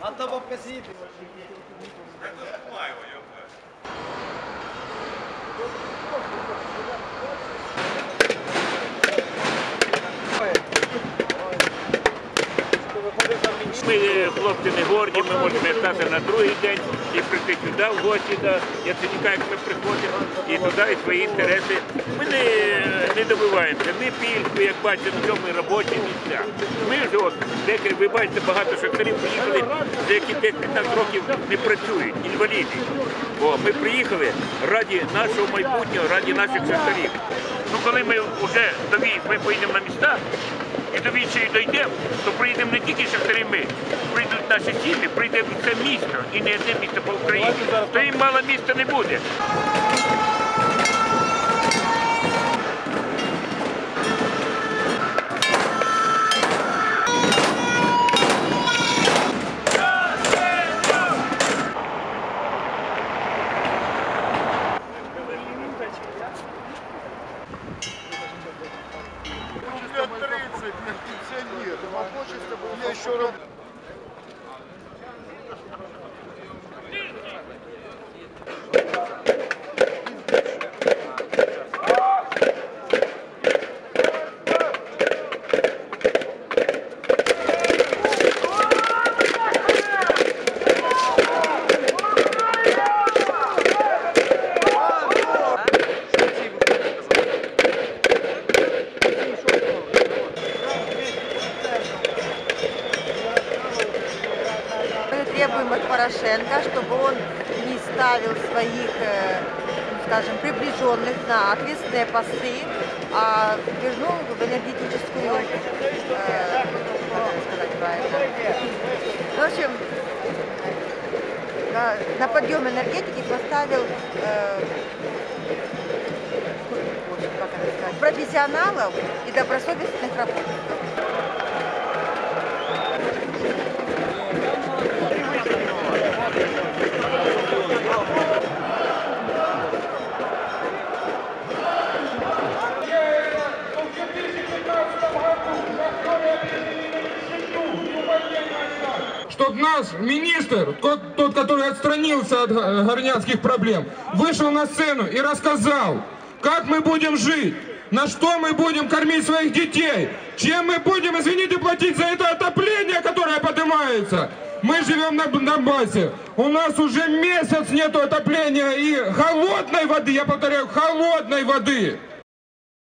А то в посипі. Ми Хлопці не горді, ми можемо стати на другий день і прийти сюди в гості до Яценюка, як ми приходимо, і туди і свої інтереси. Ми не, не добиваємося, не пільку, як бачите, на цьому робочі місця. Ми ж от, деякі, ви бачите, багато шахтарів приїхали, які 10-15 років не працюють, інваліди. Бо ми приїхали раді нашого майбутнього, раді наших шахтарів. Ну коли ми вже до військ, ми поїдемо на міста, і до відчаю дійдемо, то приїдемо не тільки шахтарі ми, прийдуть наші сім'ї, прийде це місто і не одне місто по Україні. То їм мало міста не буде. 30, пенсионер. Я еще раз... требуем от Порошенко, чтобы он не ставил своих, э, скажем, приближенных на ответственные посты, а вернул в энергетическую, э, сказать правильно, в общем, на, на подъем энергетики поставил э, профессионалов и добросовестных работников. Чтоб нас министр, тот, тот, который отстранился от го- горнянских проблем, вышел на сцену и рассказал, как мы будем жить, на что мы будем кормить своих детей, чем мы будем, извините, платить за это отопление, которое поднимается. Мы живем на Донбассе. У нас уже месяц нету отопления и холодной воды, я повторяю, холодной воды.